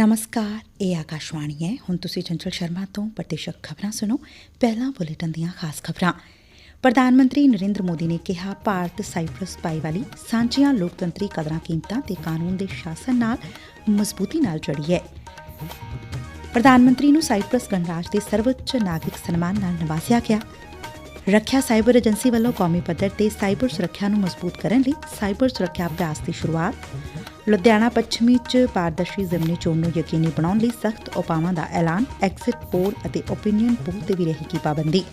ਨਮਸਕਾਰ, ਇਹ ਆਕਾਸ਼ਵਾਣੀ ਹੈ। ਹੁਣ ਤੁਸੀਂ ਚੰਚਲ ਸ਼ਰਮਾ ਤੋਂ ਪ੍ਰਤੀਸ਼ਕ ਖਬਰਾਂ ਸੁਣੋ। ਪਹਿਲਾਂ ਬੁਲੇਟਿਨ ਦੀਆਂ ਖਾਸ ਖਬਰਾਂ। ਪ੍ਰਧਾਨ ਮੰਤਰੀ ਨਰਿੰਦਰ ਮੋਦੀ ਨੇ ਕਿਹਾ, ਭਾਰਤ ਸਾਈਪ੍ਰਸ ਪਾਈ ਵਾਲੀ ਸਾਂਝੀਆਂ ਲੋਕਤੰਤਰੀ ਕਦਰਾਂ ਕੀਮਤਾਂ ਤੇ ਕਾਨੂੰਨ ਦੇ ਸ਼ਾਸਨ ਨਾਲ ਮਜ਼ਬੂਤੀ ਨਾਲ ਜੜੀ ਹੈ। ਪ੍ਰਧਾਨ ਮੰਤਰੀ ਨੂੰ ਸਾਈਪ੍ਰਸ ਗਣਰਾਜ ਦੇ ਸਰਵਉੱਚ ਨਾਗਰਿਕ ਸਨਮਾਨ ਨਾਲ ਨਵਾਜ਼ਿਆ ਗਿਆ। ਰੱਖਿਆ ਸਾਈਬਰ ਏਜੰਸੀ ਵੱਲੋਂ ਕੌਮੀ ਪੱਧਰ ਤੇ ਸਾਈਬਰ ਸੁਰੱਖਿਆ ਨੂੰ ਮਜ਼ਬੂਤ ਕਰਨ ਲਈ ਸਾਈਬਰ ਸੁਰੱਖਿਆ ਅਭਿਆਸ ਦੀ ਸ਼ੁਰੂਆਤ, ਲੁਧਿਆਣਾ ਪੱਛਮੀ ਚ ਪਾਰਦਰਸ਼ੀ ਜ਼ਮਨੀ ਚੋਣ ਨੂੰ ਯਕੀਨੀ ਬਣਾਉਣ ਲਈ ਸਖਤ ਉਪਾਵਾਂ ਦਾ ਐਲਾਨ ਐਗਜ਼ਿਟ ਪੋਲ ਅਤੇ ਓਪੀਨੀਅਨ ਪੋਲ ਤੇ ਵੀ ਰਹੇਗੀ ਪਾਬੰਦੀ।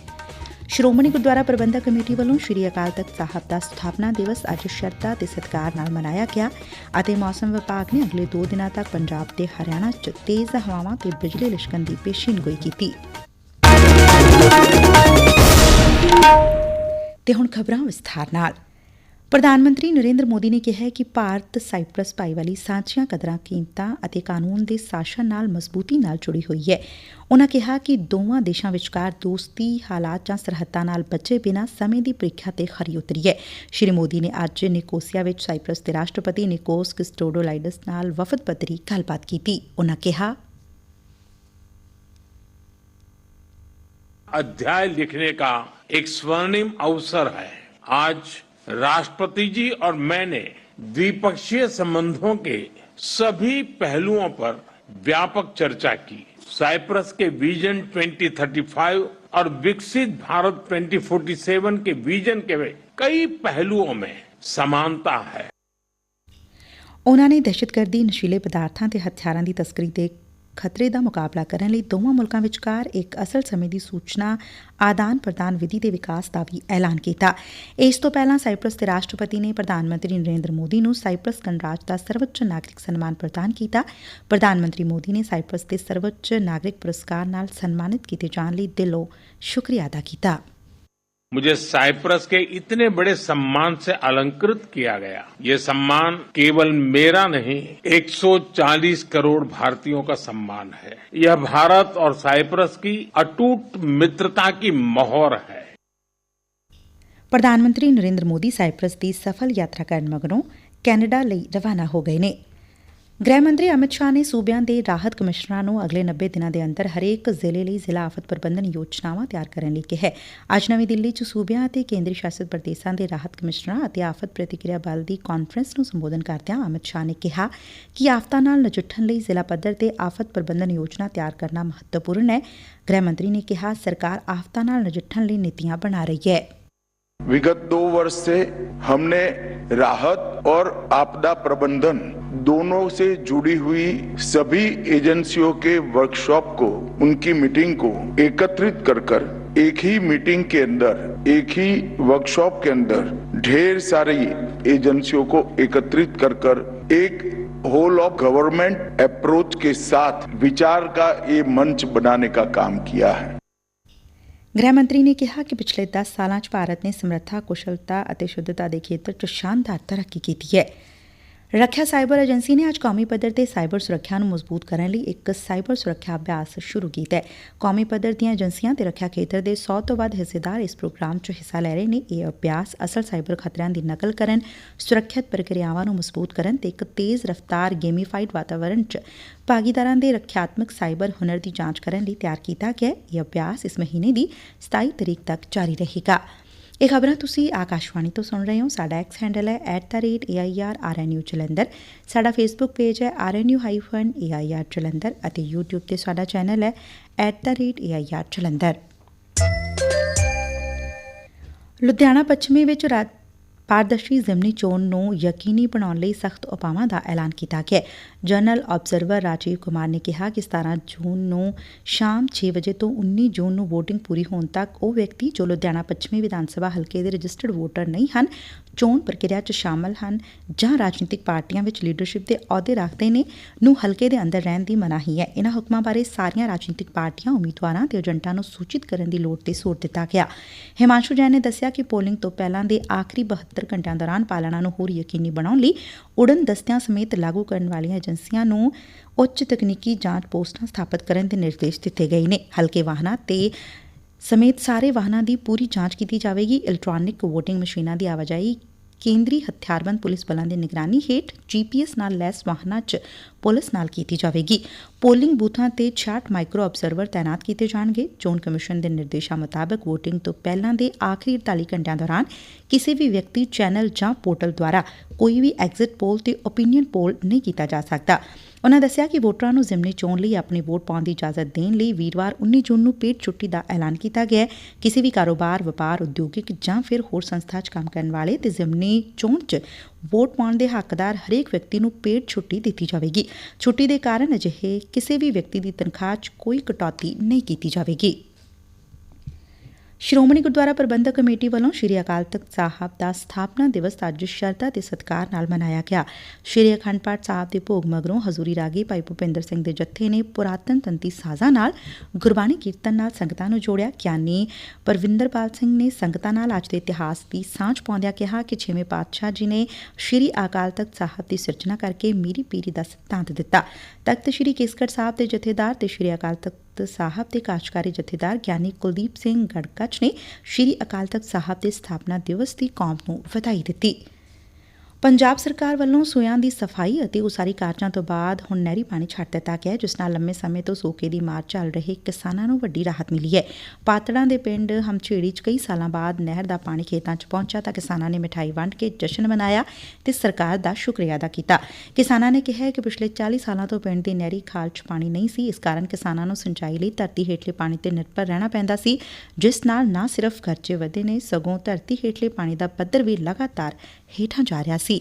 ਸ਼੍ਰੋਮਣੀ ਗੁਰਦੁਆਰਾ ਪ੍ਰਬੰਧਕ ਕਮੇਟੀ ਵੱਲੋਂ ਸ੍ਰੀ ਅਕਾਲ ਤਖਤ ਸਾਹਿਬ ਦਾ ਸਥਾਪਨਾ ਦਿਵਸ ਅੱਜ ਸ਼ਰਧਾ ਤੇ ਸਤਿਕਾਰ ਨਾਲ ਮਨਾਇਆ ਗਿਆ ਅਤੇ ਮੌਸਮ ਵਿਭਾਗ ਨੇ ਅਗਲੇ 2 ਦਿਨਾਂ ਤੱਕ ਪੰਜਾਬ ਤੇ ਹਰਿਆਣਾ 'ਚ ਤੇਜ਼ ਹਵਾਵਾਂ ਤੇ ਬਿਜਲੀ ਲਿਸ਼ਕਣ ਦੀ ਪੇਸ਼ੀਨਗੋਈ ਕੀਤੀ। ਤੇ ਹੁਣ ਖਬਰਾਂ ਵਿਸਥਾਰ ਨਾਲ। ਪ੍ਰਧਾਨ ਮੰਤਰੀ ਨਰਿੰਦਰ ਮੋਦੀ ਨੇ ਕਿਹਾ ਕਿ ਭਾਰਤ ਸਾਈਪ੍ਰਸ ਭਾਈਵਾਲੀ ਸਾਂਝੀਆਂ ਕਦਰਾਂ ਕੀਮਤਾਂ ਅਤੇ ਕਾਨੂੰਨ ਦੇ ਸ਼ਾਸਨ ਨਾਲ ਮਜ਼ਬੂਤੀ ਨਾਲ ਜੁੜੀ ਹੋਈ ਹੈ। ਉਨ੍ਹਾਂ ਕਿਹਾ ਕਿ ਦੋਵਾਂ ਦੇਸ਼ਾਂ ਵਿਚਕਾਰ ਦੋਸਤੀ ਹਾਲਾਤ ਜਾਂ ਸਰਹੱਦਾਂ ਨਾਲ ਬਚੇ ਬਿਨਾਂ ਸਮੇਂ ਦੀ ਪ੍ਰੀਖਿਆ ਤੇ ਖਰੀ ਉਤਰੀ ਹੈ। ਸ਼੍ਰੀ ਮੋਦੀ ਨੇ ਅੱਜ ਨਿਕੋਸੀਆ ਵਿੱਚ ਸਾਈਪ੍ਰਸ ਦੇ ਰਾਸ਼ਟਰਪਤੀ ਨਿਕੋਸ ਕਿਸਟੋਡੋਲਾਈਡਸ ਨਾਲ ਵਫਦ ਪੱਧਰੀ ਗੱਲਬਾਤ ਕੀਤੀ। ਉਨ੍ਹਾਂ ਕਿਹਾ अध्याय लिखने का एक स्वर्णिम अवसर है आज राष्ट्रपति जी और मैंने द्विपक्षीय संबंधों के सभी पहलुओं पर व्यापक चर्चा की साइप्रस के विजन 2035 और विकसित भारत 2047 के विजन के कई पहलुओं में समानता है ਉਨ੍ਹਾਂ ਨੇ ਦਹਿਸ਼ਤਗਰਦੀ ਨਸ਼ੀਲੇ ਪਦਾਰਥਾਂ ਤੇ ਹਥਿਆਰਾਂ ਦੀ ਤਸਕਰੀ ਦੇ ਖਤਰੇ ਦਾ ਮੁਕਾਬਲਾ ਕਰਨ ਲਈ ਦੋਵਾਂ ਮੁਲਕਾਂ ਵਿਚਕਾਰ ਇੱਕ ਅਸਲ ਸਮੇਂ ਦੀ ਸੂਚਨਾ, ਆਦਾਨ ਪ੍ਰਦਾਨ ਵਿਧੀ ਦੇ ਵਿਕਾਸ ਦਾ ਵੀ ਐਲਾਨ ਕੀਤਾ। ਇਸ ਤੋਂ ਪਹਿਲਾਂ ਸਾਈਪ੍ਰਸ ਦੇ ਰਾਸ਼ਟਰਪਤੀ ਨੇ ਪ੍ਰਧਾਨ ਮੰਤਰੀ ਨਰਿੰਦਰ ਮੋਦੀ ਨੂੰ ਸਾਈਪ੍ਰਸ ਗਣਰਾਜ ਦਾ ਸਰਵਉੱਚ ਨਾਗਰਿਕ ਸਨਮਾਨ ਪ੍ਰਦਾਨ ਕੀਤਾ। ਪ੍ਰਧਾਨ ਮੰਤਰੀ ਮੋਦੀ ਨੇ ਸਾਈਪ੍ਰਸ ਦੇ ਸਰਵਉੱਚ ਨਾਗਰਿਕ ਪੁਰਸਕਾਰ ਨਾਲ ਸਨਮਾਨਿਤ ਕੀਤੇ ਜਾਣ ਲਈ ਦਿਲੋਂ ਸ਼ੁਕਰੀਆ ਅਦਾ ਕੀਤਾ। मुझे साइप्रस के इतने बड़े सम्मान से अलंकृत किया गया ये सम्मान केवल मेरा नहीं 140 करोड़ भारतीयों का सम्मान है यह भारत और साइप्रस की अटूट मित्रता की मोहर है ਪ੍ਰਧਾਨ ਮੰਤਰੀ ਨਰਿੰਦਰ ਮੋਦੀ ਸਾਈਪ੍ਰਸ ਦੀ ਸਫਲ ਯਾਤਰਾ ਕਰਨ ਮਗਰੋਂ ਕੈਨੇਡਾ ਲਈ ਰਵਾਨਾ ਹੋ ਗਏ ਨੇ ਗ੍ਰਹਿ ਮੰਤਰੀ ਅਮਿਤ ਸ਼ਾਹ ਨੇ ਸੂਬਿਆਂ ਦੇ ਰਾਹਤ ਕਮਿਸ਼ਨਰਾਂ ਨੂੰ ਅਗਲੇ 90 ਦਿਨਾਂ ਦੇ ਅੰਦਰ ਹਰੇਕ ਜ਼ਿਲ੍ਹੇ ਲਈ ਜ਼ਿਲ੍ਹਾ ਆਫਤ ਪ੍ਰਬੰਧਨ ਯੋਜਨਾਵਾਂ ਤਿਆਰ ਕਰਨ ਲਈ ਕਿਹਾ ਅੱਜ ਨਵੀਂ ਦਿੱਲੀ 'ਚ ਸੂਬਿਆਂ ਅਤੇ ਕੇਂਦਰੀ ਸ਼ਾਸਿਤ ਪ੍ਰਦੇਸ਼ਾਂ ਦੇ ਰਾਹਤ ਕਮਿਸ਼ਨਰਾਂ ਅਤੇ ਆਫਤ ਪ੍ਰਤੀਕਿਰਿਆ ਬਲ ਦੀ ਕਾਨਫਰੰਸ ਨੂੰ ਸੰਬੋਧਨ ਕਰਦਿਆਂ ਅਮਿਤ ਸ਼ਾਹ ਨੇ ਕਿਹਾ ਕਿ ਆਫਤਾਂ ਨਾਲ ਨਜਿੱਠਣ ਲਈ ਜ਼ਿਲ੍ਹਾ ਪੱਧਰ ਤੇ ਆਫਤ ਪ੍ਰਬੰਧਨ ਯੋਜਨਾ ਤਿਆਰ ਕਰਨਾ ਮਹੱਤਵਪੂਰਨ ਹੈ ਗ੍ਰਹਿ ਮੰਤਰੀ ਨੇ ਕਿਹਾ ਸਰਕਾਰ ਆਫਤਾਂ ਨਾਲ ਨਜਿੱਠਣ ਲਈ ਨੀਤੀਆਂ ਬਣਾ ਰਹੀ ਹੈ विगत दो वर्ष से हमने राहत और आपदा प्रबंधन दोनों से जुड़ी हुई सभी एजेंसियों के वर्कशॉप को उनकी मीटिंग को एकत्रित कर कर एक ही मीटिंग के अंदर एक ही वर्कशॉप के अंदर ढेर सारी एजेंसियों को एकत्रित कर कर एक होल ऑफ गवर्नमेंट अप्रोच के साथ विचार का ये मंच बनाने का काम किया है ਗ੍ਰਹਿ ਮੰਤਰੀ ਨੇ ਕਿਹਾ ਕਿ ਪਿਛਲੇ 10 ਸਾਲਾਂ 'ਚ ਭਾਰਤ ਨੇ ਸਮਰੱਥਾ ਕੁਸ਼ਲਤਾ ਅਤੇ ਸ਼ੁੱਧਤਾ ਦੇ ਖੇਤਰ 'ਚ ਸ਼ਾਨਦਾਰ ਤਰੱਕੀ ਕੀਤੀ ਹੈ ਰੱਖਿਆ ਸਾਈਬਰ ਏਜੰਸੀ ਨੇ ਅੱਜ ਕੌਮੀ ਪੱਧਰ ਤੇ ਸਾਈਬਰ ਸੁਰੱਖਿਆ ਨੂੰ ਮਜ਼ਬੂਤ ਕਰਨ ਲਈ ਇੱਕ ਸਾਈਬਰ ਸੁਰੱਖਿਆ ਅਭਿਆਸ ਸ਼ੁਰੂ ਕੀਤਾ ਹੈ। ਕੌਮੀ ਪੱਧਰ ਦੀਆਂ ਏਜੰਸੀਆਂ ਤੇ ਰੱਖਿਆ ਖੇਤਰ ਦੇ 100 ਤੋਂ ਵੱਧ ਹਿੱਸੇਦਾਰ ਇਸ ਪ੍ਰੋਗਰਾਮ 'ਚ ਹਿੱਸਾ ਲੈ ਰਹੇ ਨੇ। ਇਹ ਅਭਿਆਸ ਅਸਲ ਸਾਈਬਰ ਖਤਰਿਆਂ ਦੀ ਨਕਲ ਕਰਨ, ਸੁਰੱਖਿਅਤ ਪ੍ਰਕਿਰਿਆਵਾਂ ਨੂੰ ਮਜ਼ਬੂਤ ਕਰਨ ਤੇ ਇੱਕ ਤੇਜ਼ ਰਫ਼ਤਾਰ ਗੇਮੀਫਾਈਡ ਵਾਤਾਵਰਣ 'ਚ ਭਾਗੀਦਾਰਾਂ ਦੇ ਰੱਖਿਆਤਮਕ ਸਾਈਬਰ ਹੁਨਰ ਦੀ ਜਾਂਚ ਕਰਨ ਲਈ ਤਿਆਰ ਕੀਤਾ ਗਿਆ ਇਹ ਅਭਿਆਸ ਇਸ ਮਹੀਨੇ ਦੀ 27 ਤਰੀਕ ਤੱਕ ਜਾਰੀ ਰਹੇਗਾ। ਇਹ ਖਬਰਾਂ ਤੁਸੀਂ ਆਕਾਸ਼ਵਾਣੀ ਤੋਂ ਸੁਣ ਰਹੇ ਹੋ। ਸਾਡਾ ਐਕਸ ਹੈਂਡਲ ਹੈ @airrnu ਜਲੰਧਰ ਸਾਡਾ ਫੇਸਬੁੱਕ ਪੇਜ ਹੈ rnu-air ਜਲੰਧਰ ਅਤੇ YouTube ਤੇ ਸਾਡਾ ਚੈਨਲ ਹੈ @air ਜਲੰਧਰ ਲੁਧਿਆਣਾ ਪੱਛਮੀ ਵਿੱਚ ਰਾਤ ਪਾਰਦਰਸ਼ੀ ਜ਼ਿਮਨੀ ਚੋਣ ਨੂੰ ਯਕੀਨੀ ਬਣਾਉਣ ਲਈ ਸਖਤ ਉਪਾਵਾਂ ਦਾ ਐਲਾਨ ਕੀਤਾ ਗਿਆ। ਜਨਰਲ ਆਬਜ਼ਰਵਰ ਰਾਜੀਵ ਕੁਮਾਰ ਨੇ ਕਿਹਾ ਕਿ 17 ਜੂਨ ਨੂੰ ਸ਼ਾਮ 6 ਵਜੇ ਤੋਂ 19 ਜੂਨ ਨੂੰ VOTING ਪੂਰੀ ਹੋਣ ਤੱਕ ਉਹ ਵਿਅਕਤੀ ਜੋ ਲੁਧਿਆਣਾ ਪੱਛਮੀ ਵਿਧਾਨ ਸਭਾ ਹਲਕੇ ਦੇ ਰਜਿਸਟਰਡ ਵੋਟਰ ਨਹੀਂ ਹਨ, ਚੋਣ ਪ੍ਰਕਿਰਿਆ 'ਚ ਸ਼ਾਮਲ ਹਨ ਜਾਂ ਰਾਜਨੀਤਿਕ ਪਾਰਟੀਆਂ ਵਿੱਚ ਲੀਡਰਸ਼ਿਪ ਦੇ ਅਹੁਦੇ ਰੱਖਦੇ ਨੇ ਨੂੰ ਹਲਕੇ ਦੇ ਅੰਦਰ ਰਹਿਣ ਦੀ ਮਨਾਹੀ ਹੈ। ਇਹਨਾਂ ਹੁਕਮਾਂ ਬਾਰੇ ਸਾਰੀਆਂ ਰਾਜਨੀਤਿਕ ਪਾਰਟੀਆਂ, ਉਮੀਦਵਾਰਾਂ ਤੇ ਏਜੰਟਾਂ ਨੂੰ ਸੂਚਿਤ ਕਰਨ ਦੀ ਲੋੜ ਤੇ ਜ਼ੋਰ ਦਿੱਤਾ ਗਿਆ। ਹਿਮਾਂਸ਼ੂ ਜੈਨ ਨੇ ਦੱਸਿਆ ਕਿ ਪੋਲਿੰਗ ਤੋਂ ਪਹਿਲਾਂ ਦੇ ਆਖਰੀ 72 ਘੰਟਿਆਂ ਦੌਰਾਨ ਪਾਲਣਾ ਨੂੰ ਹੋਰ ਯਕੀਨੀ ਬਣਾਉਣ ਲਈ ਉਡਨ ਦਸਤਿਆਂ ਸਮੇਤ ਲਾਗੂ ਕਰਨ ਵਾਲੀਆਂ ਏਜੰਸੀਆਂ ਨੂੰ ਉੱਚ ਤਕਨੀਕੀ ਜਾਂਚ ਪੋਸਟਾਂ ਸਥਾਪਿਤ ਕਰਨ ਦੇ ਨਿਰਦੇਸ਼ ਦਿੱਤੇ ਗਏ ਨੇ। ਹਲਕੇ ਵਾਹਨਾਂ ਤੇ ਸਮੇਤ ਸਾਰੇ ਵਾਹਨਾਂ ਦੀ ਪੂਰੀ ਜਾਂਚ ਕੀਤੀ ਜਾਵੇਗੀ। ਇਲੈਕਟ੍ਰੋਨਿਕ VOTING ਮਸ਼ੀਨਾਂ ਦੀ ਆਵਾਜਾਈ ਕੇਂਦਰੀ ਹਥਿਆਰਬੰਦ ਪੁਲਿਸ ਬਲਾਂ ਦੀ ਨਿਗਰਾਨੀ ਹੇਠ ਜੀਪੀਐਸ ਨਾਲ ਲੈਸ ਵਾਹਨਾਂ 'ਚ ਪੁਲਿਸ ਨਾਲ ਕੀਤੀ ਜਾਵੇਗੀ। ਪੋਲਿੰਗ ਬੂਥਾਂ ਤੇ 66 ਮਾਈਕਰੋ ਅਬਜ਼ਰਵਰ ਤਾਇਨਾਤ ਕੀਤੇ ਜਾਣਗੇ। ਚੋਣ ਕਮਿਸ਼ਨ ਦੇ ਨਿਰਦੇਸ਼ਾਂ ਮੁਤਾਬਕ VOTING ਤੋਂ ਪਹਿਲਾਂ ਦੇ ਆਖਰੀ 48 ਘੰਟਿਆਂ ਦੌਰਾਨ ਕਿਸੇ ਵੀ ਵਿਅਕਤੀ ਚੈਨਲ ਜਾਂ ਪੋਰਟਲ ਦੁਆਰਾ ਕੋਈ ਵੀ ਐਗਜ਼ਿਟ ਪੋਲ ਤੇ ਓਪੀਨੀਅਨ ਪੋਲ ਨਹੀਂ ਕੀਤਾ ਜਾ ਸਕਦਾ। ਉਨ੍ਹਾਂ ਦੱਸਿਆ ਕਿ ਵੋਟਰਾਂ ਨੂੰ ਜ਼ਿਮਨੀ ਚੋਣ ਲਈ ਆਪਣੀ ਵੋਟ ਪਾਉਣ ਦੀ ਇਜਾਜ਼ਤ ਦੇਣ ਲਈ ਵੀਰਵਾਰ 19 ਜੂਨ ਨੂੰ ਪੇਡ ਛੁੱਟੀ ਦਾ ਐਲਾਨ ਕੀਤਾ ਗਿਆ ਹੈ। ਕਿਸੇ ਵੀ ਕਾਰੋਬਾਰ, ਵਪਾਰ, ਉਦਯੋਗਿਕ ਜਾਂ ਫਿਰ ਹੋਰ ਸੰਸਥਾ 'ਚ ਕੰਮ ਕਰਨ ਵਾਲੇ ਤੇ ਜ਼ਿਮਨੀ ਚੋਣ 'ਚ ਵੋਟ ਪਾਉਣ ਦੇ ਹੱਕਦਾਰ ਹਰੇਕ ਵਿਅਕਤੀ ਨੂੰ ਪੇਡ ਛੁੱਟੀ ਦਿੱਤੀ ਜਾਵੇਗੀ। ਛੁੱਟੀ ਦੇ ਕਾਰਨ ਅਜਿਹੇ ਕਿਸੇ ਵੀ ਵਿਅਕਤੀ ਦੀ ਤਨਖਾਹ 'ਚ ਕੋਈ ਕਟੌਤੀ ਨਹੀਂ ਕੀਤੀ ਜਾਵੇਗੀ। ਸ਼੍ਰੋਮਣੀ ਗੁਰਦੁਆਰਾ ਪ੍ਰਬੰਧਕ ਕਮੇਟੀ ਵੱਲੋਂ ਸ੍ਰੀ ਅਕਾਲ ਤਖਤ ਸਾਹਿਬ ਦਾ ਸਥਾਪਨਾ ਦਿਵਸ ਅੱਜ ਸ਼ਰਧਾ ਤੇ ਸਤਿਕਾਰ ਨਾਲ ਮਨਾਇਆ ਗਿਆ। ਸ੍ਰੀ ਅਖੰਡ ਪਾਠ ਸਾਹਿਬ ਦੇ ਭੋਗ ਮਗਰੋਂ ਹਜ਼ੂਰੀ ਰਾਗੀ ਭਾਈ ਭੁਪਿੰਦਰ ਸਿੰਘ ਦੇ ਜੱਥੇ ਨੇ ਪੁਰਾਤਨ ਤੰਤੀ ਸਾਜ਼ਾਂ ਨਾਲ ਗੁਰਬਾਣੀ ਕੀਰਤਨ ਨਾਲ ਸੰਗਤਾਂ ਨੂੰ ਜੋੜਿਆ। ਗਿਆਨੀ ਪਰਵਿੰਦਰਪਾਲ ਸਿੰਘ ਨੇ ਸੰਗਤਾਂ ਨਾਲ ਅੱਜ ਦੇ ਇਤਿਹਾਸ ਦੀ ਸਾਂਝ ਪਾਉਂਦਿਆਂ ਕਿਹਾ ਕਿ ਛੇਵੇਂ ਪਾਤਸ਼ਾਹ ਜੀ ਨੇ ਸ੍ਰੀ ਅਕਾਲ ਤਖਤ ਸਾਹਿਬ ਦੀ ਸਿਰਜਣਾ ਕਰਕੇ ਮੀਰੀ ਪੀਰੀ ਦਾ ਸਿਧਾਂਤ ਦਿੱਤਾ। ਤਖਤ ਸ੍ਰੀ ਕੇਸਗੜ੍ਹ ਸਾਹਿਬ ਦੇ ਜਥੇਦਾਰ ਤੇ ਸ੍ਰੀ ਅਕਾਲ ਤਖਤ ਸਾਹਿਬ ਦੇ ਕਾਰਜਕਾਰੀ ਜਥੇਦਾਰ ਗਿਆਨੀ ਕੁਲਦੀਪ ਸਿੰਘ ਗੜਕਚ ਨੇ ਸ੍ਰੀ ਅਕਾਲ ਤਖਤ ਸਾਹਿਬ ਦੇ ਸਥਾਪਨਾ ਦਿਵਸ ਦੀ ਕੌਮ ਨੂੰ ਵਧਾਈ ਦਿੱਤੀ। ਪੰਜਾਬ ਸਰਕਾਰ ਵੱਲੋਂ ਸੂਆਂ ਦੀ ਸਫ਼ਾਈ ਅਤੇ ਉਸਾਰੀ ਕਾਰਜਾਂ ਤੋਂ ਬਾਅਦ ਹੁਣ ਨਹਿਰੀ ਪਾਣੀ ਛੱਡ ਦਿੱਤਾ ਗਿਆ ਜਿਸ ਨਾਲ ਲੰਮੇ ਸਮੇਂ ਤੋਂ ਸੋਕੇ ਦੀ ਮਾਰ ਚੱਲ ਰਹੇ ਕਿਸਾਨਾਂ ਨੂੰ ਵੱਡੀ ਰਾਹਤ ਮਿਲੀ ਹੈ। ਪਾਤੜਾਂ ਦੇ ਪਿੰਡ ਹਮਛੇੜੀ 'ਚ ਕਈ ਸਾਲਾਂ ਬਾਅਦ ਨਹਿਰ ਦਾ ਪਾਣੀ ਖੇਤਾਂ 'ਚ ਪਹੁੰਚਾ ਤਾਂ ਕਿਸਾਨਾਂ ਨੇ ਮਿਠਾਈ ਵੰਡ ਕੇ ਜਸ਼ਨ ਮਨਾਇਆ ਤੇ ਸਰਕਾਰ ਦਾ ਸ਼ੁਕਰੀਆ ਅਦਾ ਕੀਤਾ। ਕਿਸਾਨਾਂ ਨੇ ਕਿਹਾ ਕਿ ਪਿਛਲੇ 40 ਸਾਲਾਂ ਤੋਂ ਪਿੰਡ ਦੀ ਨਹਿਰੀ ਖਾਲ 'ਚ ਪਾਣੀ ਨਹੀਂ ਸੀ, ਇਸ ਕਾਰਨ ਕਿਸਾਨਾਂ ਨੂੰ ਸਿੰਚਾਈ ਲਈ ਧਰਤੀ ਹੇਠਲੇ ਪਾਣੀ ਤੇ ਨਿਰਭਰ ਰਹਿਣਾ ਪੈਂਦਾ ਸੀ, ਜਿਸ ਨਾਲ ਨਾ ਸਿਰਫ ਖਰਚੇ ਵਧੇ ਨੇ, ਸਗੋਂ ਧਰਤੀ ਹੇਠਲੇ ਪਾਣੀ ਦਾ ਪੱਧਰ ਵੀ ਲਗਾਤਾਰ ਹੇਠਾਂ ਜਾ ਰਿਹਾ ਸੀ।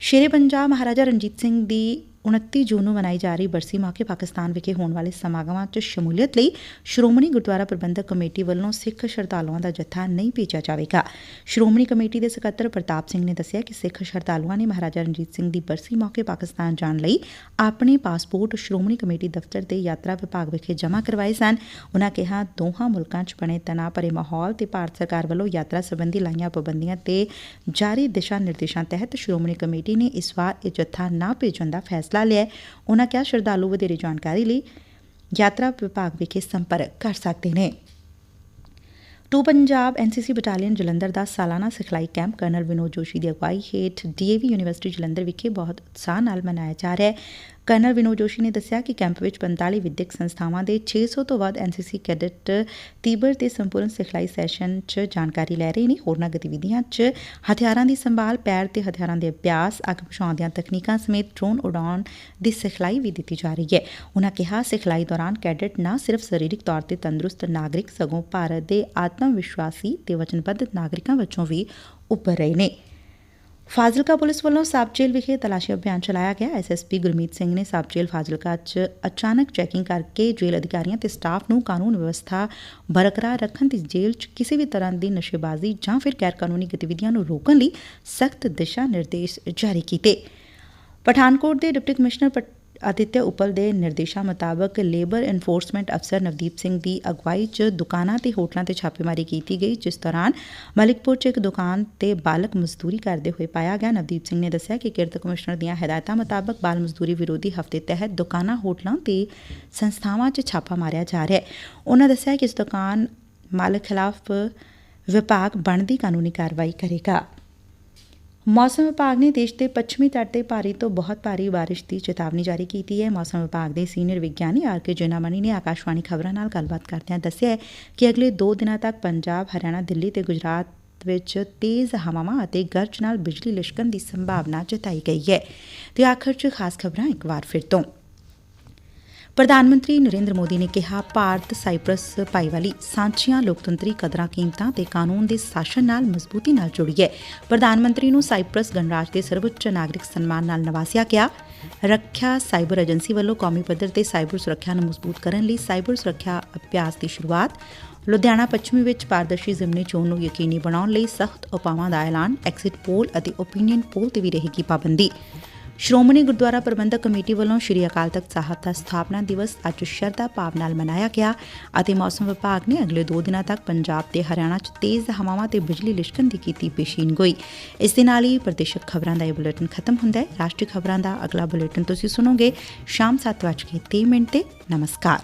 ਸ਼ੇਰੇ ਪੰਜਾਬ ਮਹਾਰਾਜਾ ਰਣਜੀਤ ਸਿੰਘ ਦੀ 29 ਜੂਨ ਨੂੰ ਮਨਾਈ ਜਾ ਰਹੀ ਬਰਸੀ ਮੌਕੇ ਪਾਕਿਸਤਾਨ ਵਿਖੇ ਹੋਣ ਵਾਲੇ ਸਮਾਗਮਾਂ 'ਚ ਸ਼ਮੂਲੀਅਤ ਲਈ ਸ਼੍ਰੋਮਣੀ ਗੁਰਦੁਆਰਾ ਪ੍ਰਬੰਧਕ ਕਮੇਟੀ ਵੱਲੋਂ ਸਿੱਖ ਸ਼ਰਧਾਲੂਆਂ ਦਾ ਜੱਥਾ ਨਹੀਂ ਭੇਜਿਆ ਜਾਵੇਗਾ। ਸ਼੍ਰੋਮਣੀ ਕਮੇਟੀ ਦੇ ਸਕੱਤਰ ਪ੍ਰਤਾਪ ਸਿੰਘ ਨੇ ਦੱਸਿਆ ਕਿ ਸਿੱਖ ਸ਼ਰਧਾਲੂਆਂ ਨੇ ਮਹਾਰਾਜਾ ਰਣਜੀਤ ਸਿੰਘ ਦੀ ਬਰਸੀ ਮੌਕੇ ਪਾਕਿਸਤਾਨ ਜਾਣ ਲਈ ਆਪਣੇ ਪਾਸਪੋਰਟ ਸ਼੍ਰੋਮਣੀ ਕਮੇਟੀ ਦਫ਼ਤਰ ਤੇ ਯਾਤਰਾ ਵਿਭਾਗ ਵਿਖੇ ਜਮ੍ਹਾਂ ਕਰਵਾਏ ਸਨ। ਉਨ੍ਹਾਂ ਕਿਹਾ, ਦੋਹਾਂ ਮੁਲਕਾਂ 'ਚ ਬਣੇ ਤਣਾਅ ਭਰੇ ਮਾਹੌਲ ਤੇ ਭਾਰਤ ਸਰਕਾਰ ਵੱਲੋਂ ਯਾਤਰਾ ਸੰਬੰਧੀ ਲਾਈਆਂ ਪਾਬੰਦੀਆਂ ਤੇ ਜਾਰੀ ਦਿਸ਼ਾ ਨਿਰਦੇਸ਼ਾਂ ਤਹਿਤ ਸ਼੍ਰੋਮਣੀ ਕਮੇਟੀ ਨੇ ਇਸ ਵਾਰ ਇਹ ਜੱਥਾ ਨਾ ਭੇਜਣ ਦਾ ਫੈਸਲਾ ਲਿਆ ਹੈ। ਕਿਹਾ, ਸ਼ਰਧਾਲੂ ਵਧੇਰੇ ਜਾਣਕਾਰੀ ਲਈ ਯਾਤਰਾ ਵਿਭਾਗ ਵਿਖੇ ਸੰਪਰਕ ਕਰ ਸਕਦੇ ਨੇ। Two Punjab NCC battalion Jalandhar ਦਾ ਸਾਲਾਨਾ ਸਿਖਲਾਈ ਕੈਂਪ ਕਰਨਲ ਵਿਨੋਦ ਜੋਸ਼ੀ ਦੀ ਅਗਵਾਈ ਹੇਠ ਡੀਏਵੀ ਯੂਨੀਵਰਸਿਟੀ ਜਲੰਧਰ ਵਿਖੇ ਬਹੁਤ ਉਤਸ਼ਾਹ ਨਾਲ ਮਨਾਇਆ ਜਾ ਰਿਹਾ ਹੈ। ਕਰਨਲ ਵਿਨੋਦ ਜੋਸ਼ੀ ਨੇ ਦੱਸਿਆ ਕਿ ਕੈਂਪ ਵਿੱਚ 45 ਵਿਦਿਅਕ ਸੰਸਥਾਵਾਂ ਦੇ 600 ਤੋਂ ਵੱਧ ਐਨਸੀਸੀ ਕੈਡਟ ਤੀਬਰ ਤੇ ਸੰਪੂਰਨ ਸਿਖਲਾਈ ਸੈਸ਼ਨ 'ਚ ਜਾਣਕਾਰੀ ਲੈ ਰਹੇ ਨੇ। ਹੋਰਨਾਂ ਗਤੀਵਿਧੀਆਂ 'ਚ ਹਥਿਆਰਾਂ ਦੀ ਸੰਭਾਲ, ਪੈਰ ਤੇ ਹਥਿਆਰਾਂ ਦੇ ਅਭਿਆਸ, ਅੱਗ ਬੁਝਾਉਣ ਦੀਆਂ ਤਕਨੀਕਾਂ ਸਮੇਤ ਡਰੋਨ ਉਡਾਉਣ ਦੀ ਸਿਖਲਾਈ ਵੀ ਦਿੱਤੀ ਜਾ ਰਹੀ ਹੈ। ਉਨ੍ਹਾਂ ਕਿਹਾ, ਸਿਖਲਾਈ ਦੌਰਾਨ ਕੈਡਟ ਨਾ ਸਿਰਫ ਸਰੀਰਕ ਤੌਰ ਤੇ ਤੰਦਰੁਸਤ ਨਾਗਰਿਕ, ਸਗੋਂ ਭਾਰਤ ਦੇ ਆਤਮ ਵਿਸ਼ਵਾਸੀ ਤੇ ਵਚਨਬੱਧ ਨਾਗਰਿਕਾਂ ਵਜੋਂ ਵੀ ਉੱਭਰ ਰਹੇ ਨੇ। ਫਾਜ਼ਿਲਕਾ ਪੁਲਿਸ ਵੱਲੋਂ ਸਬ ਜੇਲ੍ਹ ਵਿਖੇ ਤਲਾਸ਼ੀ ਅਭਿਆਨ ਚਲਾਇਆ ਗਿਆ। ਐਸਐਸਪੀ ਗੁਰਮੀਤ ਸਿੰਘ ਨੇ ਸਬ ਜੇਲ੍ਹ ਫਾਜ਼ਿਲਕਾ 'ਚ ਅਚਾਨਕ ਚੈਕਿੰਗ ਕਰਕੇ ਜੇਲ੍ਹ ਅਧਿਕਾਰੀਆਂ ਤੇ ਸਟਾਫ ਨੂੰ ਕਾਨੂੰਨ ਵਿਵਸਥਾ ਬਰਕਰਾਰ ਰੱਖਣ ਤੇ ਜੇਲ੍ਹ 'ਚ ਕਿਸੇ ਵੀ ਤਰ੍ਹਾਂ ਦੀ ਨਸ਼ੇਬਾਜ਼ੀ ਜਾਂ ਫਿਰ ਗੈਰ ਕਾਨੂੰਨੀ ਗਤੀਵਿਧੀਆਂ ਨੂੰ ਰੋਕਣ ਲਈ ਸਖਤ ਦਿਸ਼ਾ ਨਿਰਦੇਸ਼ ਜਾਰੀ ਕੀਤੇ। ਪਠਾਨਕੋਟ ਦੇ ਡਿਪਟੀ ਕਮਿਸ਼ਨਰ ਆਦਿਤਿਆ ਉਪਲ ਦੇ ਨਿਰਦੇਸ਼ਾਂ ਮੁਤਾਬਕ ਲੇਬਰ ਐਨਫੋਰਸਮੈਂਟ ਅਫਸਰ ਨਵਦੀਪ ਸਿੰਘ ਦੀ ਅਗਵਾਈ 'ਚ ਦੁਕਾਨਾਂ ਤੇ ਹੋਟਲਾਂ ਤੇ ਛਾਪੇਮਾਰੀ ਕੀਤੀ ਗਈ, ਜਿਸ ਦੌਰਾਨ ਮਲਿਕਪੁਰ 'ਚ ਇੱਕ ਦੁਕਾਨ ਤੇ ਬਾਲਕ ਮਜ਼ਦੂਰੀ ਕਰਦੇ ਹੋਏ ਪਾਇਆ ਗਿਆ। ਨਵਦੀਪ ਸਿੰਘ ਨੇ ਦੱਸਿਆ ਕਿ ਕਿਰਤ ਕਮਿਸ਼ਨਰ ਦੀਆਂ ਹਦਾਇਤਾਂ ਮੁਤਾਬਕ ਬਾਲ ਮਜ਼ਦੂਰੀ ਵਿਰੋਧੀ ਹਫ਼ਤੇ ਤਹਿਤ ਦੁਕਾਨਾਂ, ਹੋਟਲਾਂ ਤੇ ਸੰਸਥਾਵਾਂ 'ਚ ਛਾਪਾ ਮਾਰਿਆ ਜਾ ਰਿਹਾ ਹੈ। ਉਹਨਾਂ ਦੱਸਿਆ ਕਿ ਇਸ ਦੁਕਾਨ ਮਾਲਕ ਖਿਲਾਫ ਵਿਭਾਗ ਬਣਦੀ ਕਾਨੂੰਨੀ ਕਾਰਵਾਈ ਕਰੇਗਾ। ਮੌਸਮ ਵਿਭਾਗ ਨੇ ਦੇਸ਼ ਦੇ ਪੱਛਮੀ ਤੱਟ ਤੇ ਭਾਰੀ ਤੋਂ ਬਹੁਤ ਭਾਰੀ ਬਾਰਿਸ਼ ਦੀ ਚੇਤਾਵਨੀ ਜਾਰੀ ਕੀਤੀ ਹੈ। ਮੌਸਮ ਵਿਭਾਗ ਦੇ ਸੀਨੀਅਰ ਵਿਗਿਆਨੀ ਆਰ ਕੇ ਜੈਨਾਮਣੀ ਨੇ ਆਕਾਸ਼ਵਾਣੀ ਖਬਰਾਂ ਨਾਲ ਗੱਲਬਾਤ ਕਰਦਿਆਂ ਦੱਸਿਆ ਕਿ ਅਗਲੇ 2 ਦਿਨਾਂ ਤੱਕ ਪੰਜਾਬ, ਹਰਿਆਣਾ, ਦਿੱਲੀ ਤੇ ਗੁਜਰਾਤ ਵਿੱਚ ਤੇਜ਼ ਹਵਾਵਾਂ ਅਤੇ ਗਰਜ ਨਾਲ ਬਿਜਲੀ ਲਿਸ਼ਕਣ ਦੀ ਸੰਭਾਵਨਾ ਜਤਾਈ ਗਈ ਹੈ। ਤੇ ਆਖਰ 'ਚ ਖਾਸ ਖਬਰਾਂ ਇੱਕ ਵਾਰ ਫਿਰ ਤੋਂ। ਪ੍ਰਧਾਨ ਮੰਤਰੀ ਨਰਿੰਦਰ ਮੋਦੀ ਨੇ ਕਿਹਾ, ਭਾਰਤ ਸਾਈਪ੍ਰਸ ਭਾਈਵਾਲੀ ਸਾਂਝੀਆਂ ਲੋਕਤੰਤਰੀ ਕਦਰਾਂ ਕੀਮਤਾਂ ਤੇ ਕਾਨੂੰਨ ਦੇ ਸ਼ਾਸਨ ਨਾਲ ਮਜ਼ਬੂਤੀ ਨਾਲ ਜੁੜੀ ਹੈ। ਪ੍ਰਧਾਨ ਮੰਤਰੀ ਨੂੰ ਸਾਈਪ੍ਰਸ ਗਣਰਾਜ ਦੇ ਸਰਵਉੱਚ ਨਾਗਰਿਕ ਸਨਮਾਨ ਨਾਲ ਨਵਾਜ਼ਿਆ ਗਿਆ। ਰੱਖਿਆ ਸਾਈਬਰ ਏਜੰਸੀ ਵੱਲੋਂ ਕੌਮੀ ਪੱਧਰ ਤੇ ਸਾਈਬਰ ਸੁਰੱਖਿਆ ਨੂੰ ਮਜ਼ਬੂਤ ਕਰਨ ਲਈ ਸਾਈਬਰ ਸੁਰੱਖਿਆ ਅਭਿਆਸ ਦੀ ਸ਼ੁਰੂਆਤ ਲੁਧਿਆਣਾ ਪੱਛਮੀ ਵਿੱਚ ਪਾਰਦਰਸ਼ੀ ਜ਼ਿਮਨੀ ਚੋਣ ਨੂੰ ਯਕੀਨੀ ਬਣਾਉਣ ਲਈ ਸਖਤ ਉਪਾਵਾਂ ਦਾ ਐਲਾਨ ਐਗਜ਼ਿਟ ਪੋਲ ਅਤੇ ਓਪੀਨੀਅਨ ਪੋਲ ਤੇ ਵੀ ਰਹੇਗੀ ਪਾਬੰਦੀ। ਸ਼੍ਰੋਮਣੀ ਗੁਰਦੁਆਰਾ ਪ੍ਰਬੰਧਕ ਕਮੇਟੀ ਵੱਲੋਂ ਸ੍ਰੀ ਅਕਾਲ ਤਖਤ ਸਾਹਿਬ ਦਾ ਸਥਾਪਨਾ ਦਿਵਸ ਅੱਜ ਸ਼ਰਧਾ ਭਾਵ ਨਾਲ ਮਨਾਇਆ ਗਿਆ ਅਤੇ ਮੌਸਮ ਵਿਭਾਗ ਨੇ ਅਗਲੇ 2 ਦਿਨਾਂ ਤੱਕ ਪੰਜਾਬ ਤੇ ਹਰਿਆਣਾ 'ਚ ਤੇਜ਼ ਹਵਾਵਾਂ ਤੇ ਬਿਜਲੀ ਲਿਸ਼ਕਣ ਦੀ ਕੀਤੀ ਪੇਸ਼ੀਨਗੋਈ ਇਸ ਦੇ ਨਾਲ ਹੀ ਪ੍ਰਦੇਸ਼ਕ ਖਬਰਾਂ ਦਾ ਇਹ ਬੁਲੇਟਿਨ ਖਤਮ ਹੁੰਦਾ ਹੈ। ਰਾਸ਼ਟਰੀ ਖਬਰਾਂ ਦਾ ਅਗਲਾ ਬੁਲੇਟਿਨ ਤੁਸੀਂ ਸੁਣੋਗੇ ਸ਼ਾਮ 7:30 ਮਿੰਟ ਤੇ। ਨਮਸਕਾਰ।